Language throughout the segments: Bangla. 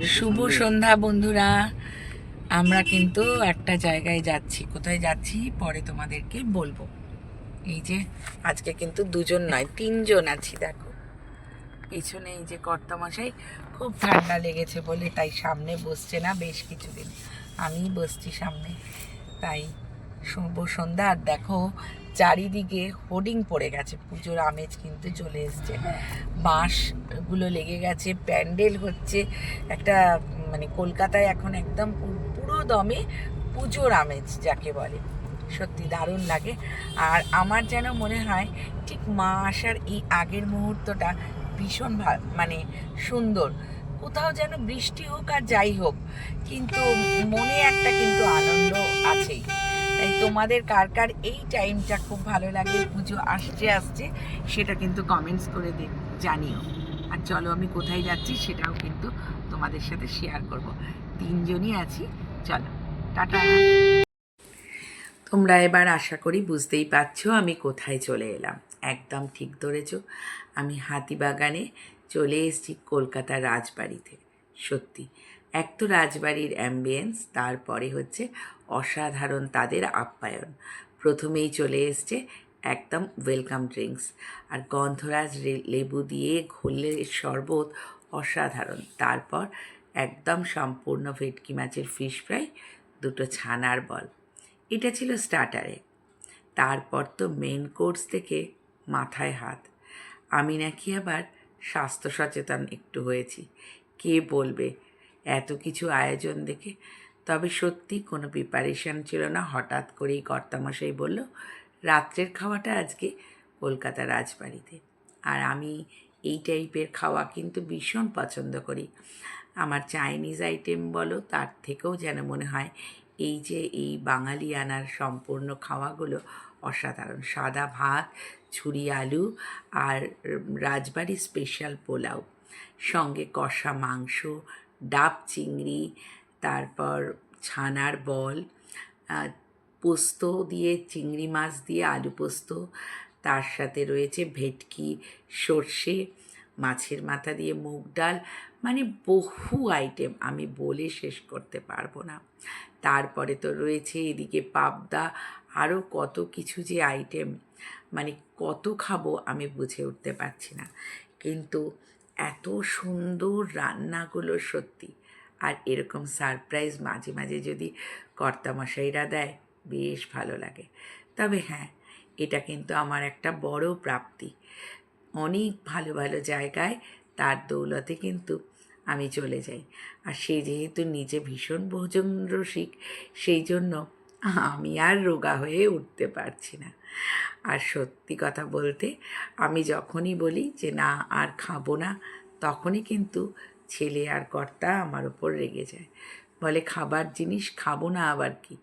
শুভ সন্ধ্যা, বন্ধুরা। আমরা কিন্তু একটা জায়গায় যাচ্ছি। কোথায় যাচ্ছি? পরে তোমাদেরকে বলব। এই যে, আজকে কিন্তু দুজন নয়, তিনজন আছি, দেখো। পিছনে এই যে কর্তামশাই, খুব ঠান্ডা লেগেছে বলে, তাই সামনে বসছে না বেশ কিছুদিন। আমি বসছি সামনে। তাই শুভ সন্ধ্যা। আর দেখো চারিদিকে হোর্ডিং পড়ে গেছে, পুজোর আমেজ কিন্তু চলে এসছে। বাঁশগুলো লেগে গেছে, প্যান্ডেল হচ্ছে একটা মানে কলকাতায় এখন একদম পুরো দমে পুজোর আমেজ যাকে বলে। সত্যি দারুণ লাগে। আর আমার যেন মনে হয়, ঠিক মা আসার এই আগের মুহূর্তটা ভীষণ মানে সুন্দর। কোথাও যেন বৃষ্টি হোক আর যাই হোক, কিন্তু মনে একটা কিন্তু আনন্দ তাই তোমাদের কার কার এই টাইমটা খুব ভালো লাগে? পুজো আসছে আসছে, সেটা কিন্তু কমেন্টস করে দে, জানিও। আর চলো আমি কোথায় যাচ্ছি সেটাও কিন্তু তোমাদের সাথে শেয়ার করব। তিনজনই আছি, চলো, টাটা। তোমরা এবার আশা করি বুঝতেই পারছ আমি কোথায় চলে এলাম। একদম ঠিক ধরেছ, আমি হাতিবাগানে চলে এসেছি কলকাতার রাজবাড়িতে, সত্যি। এক তো রাজবাড়ির অ্যাম্বিয়েন্স তারপরে হচ্ছে অসাধারণ তাদের আপ্যায়ন। প্রথমেই চলে এসছে একদম ওয়েলকাম ড্রিঙ্কস আর গন্ধরাজ লেবু দিয়ে ঘোলের শরবত অসাধারণ। তারপর একদম সম্পূর্ণ ভেটকি মাছের ফিশ ফ্রাই দুটো ছানার বল। এটা ছিল স্টার্টারে তারপর তো মেন কোর্স থেকে মাথায় হাত। আমি নাকি আবার স্বাস্থ্য সচেতন একটু হয়েছি। কে বলবে? এত কিছু আয়োজন দেখে। তবে সত্যি কোনো প্রিপারেশন ছিল না। হঠাৎ করেই কর্তামশাই বলল, রাত্রের খাওয়াটা আজকে কলকাতা রাজবাড়িতে। আর আমি এই টাইপের খাওয়া কিন্তু ভীষণ পছন্দ করি। আমার চাইনিজ আইটেম বলো, তার থেকেও যেন মনে হয় এই যে এই বাঙালি আনার সম্পূর্ণ খাওয়াগুলো অসাধারণ। সাদা ভাত, ছুরি আলু আর রাজবাড়ি স্পেশাল পোলাও। সঙ্গে কষা মাংস ডাব চিংড়ি, তারপর ছানার বল পোস্ত দিয়ে, চিংড়ি মাছ দিয়ে, আলু পোস্ত, তার সাথে রয়েছে ভেটকি, সর্ষে, মাছের মাথা দিয়ে মুগ ডাল মানে বহু আইটেম আমি বলে শেষ করতে পারব না। তারপরে তো রয়েছে এদিকে পাবদা আরও কত কিছু যে আইটেম মানে কত খাব আমি বুঝে উঠতে পারছি না। কিন্তু এত সুন্দর রান্নাগুলো সত্যি। আর এরকম সারপ্রাইজ মাঝে মাঝে যদি কর্তামশাইরা দেয়, বেশ ভালো লাগে। তবে হ্যাঁ এটা কিন্তু আমার একটা বড় প্রাপ্তি। অনেক ভালো ভালো জায়গায় তার দৌলতে কিন্তু আমি চলে যাই। আর সে যেহেতু নিজে ভীষণ ভোজন রসিক, সেই জন্য আমি আর রোগা হয়ে উঠতে পারছি না। আর সত্যি কথা বলতে আমি যখনই বলি যে না, আর খাব না, তখনই কিন্তু ছেলে আর কর্তা আমার ওপর রেগে যায়। বলে, খাবার জিনিস খাব না আবার কি?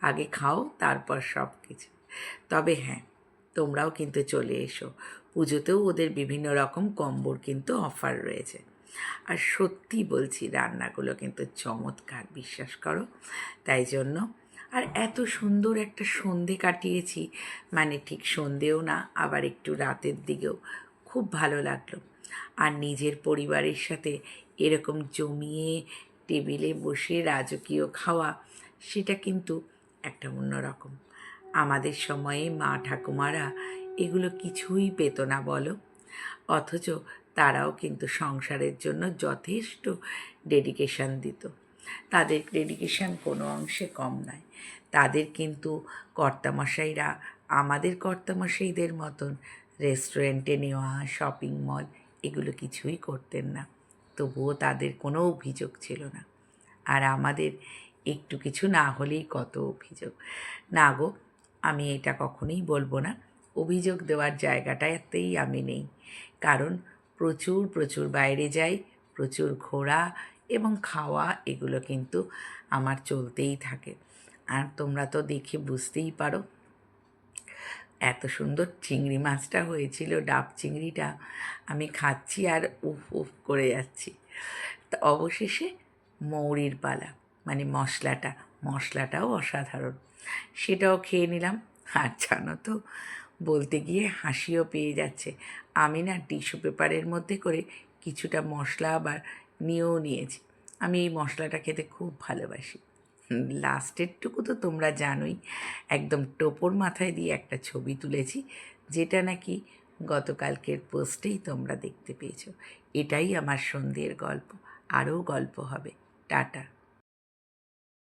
আগে খাও, তারপর সব কিছু। তবে হ্যাঁ তোমরাও কিন্তু চলে এসো। পুজোতেও ওদের বিভিন্ন রকম কম্বোর কিন্তু অফার রয়েছে। আর সত্যি বলছি, রান্নাগুলো কিন্তু চমৎকার, বিশ্বাস করো। তাই জন্য আর এত সুন্দর একটা সন্ধে কাটিয়েছি। মানে ঠিক সন্ধেও না, আবার একটু রাতের দিকেও। খুব ভালো লাগল। আর নিজের পরিবারের সাথে এরকম জমিয়ে, টেবিলে বসে রাজকীয় খাওয়া, সেটা কিন্তু একটা অন্যরকম আমাদের সময়ে মা ঠাকুমারা এগুলো কিছুই পেত না বলো। অথচ তারাও কিন্তু সংসারের জন্য যথেষ্ট ডেডিকেশন দিত। তাদের ডেডিকেশন কোনো অংশে কম নয়। তাদের কিন্তু কর্তামশাইরা আমাদের কর্তামশাইদের মতন রেস্টুরেন্টে নেওয়া শপিং মল এগুলো কিছুই করতেন না। তবুও তাদের কোনো অভিযোগ ছিল না। আর আমাদের একটু কিছু না হলেই কত অভিযোগ। না গো, আমি এটা কখনোই বলব না। অভিযোগ দেওয়ার জায়গাটাতেই আমি নেই। কারণ প্রচুর প্রচুর বাইরে যাই, প্রচুর ঘোরা এবং খাওয়া এগুলো কিন্তু আমার চলতেই থাকে। আর তোমরা তো দেখে বুঝতেই পারো এত সুন্দর চিংড়ি মাছটা হয়েছিল, ডাব চিংড়িটা আমি খাচ্ছি আর উফ উফ করে যাচ্ছি। তা অবশেষে মৌরির পালা মানে মশলাটা, মশলাটাও অসাধারণ। সেটাও খেয়ে নিলাম। আর জানো তো, বলতে গিয়ে হাসিও পেয়ে যাচ্ছে। আমি না টিস্যু পেপারের মধ্যে করে কিছুটা মশলা আবার নিয়েও নিয়েছি। আমি এই মশলাটা খেতে খুব ভালোবাসি। লাস্টেরটুকু তো তোমরা জানোই, একদম টোপর মাথায় দিয়ে একটা ছবি তুলেছি, যেটা নাকি গতকালকের পোস্টেই তোমরা দেখতে পেয়েছ। এটাই আমার সন্ধ্যের গল্প, আরও গল্প হবে। টাটা।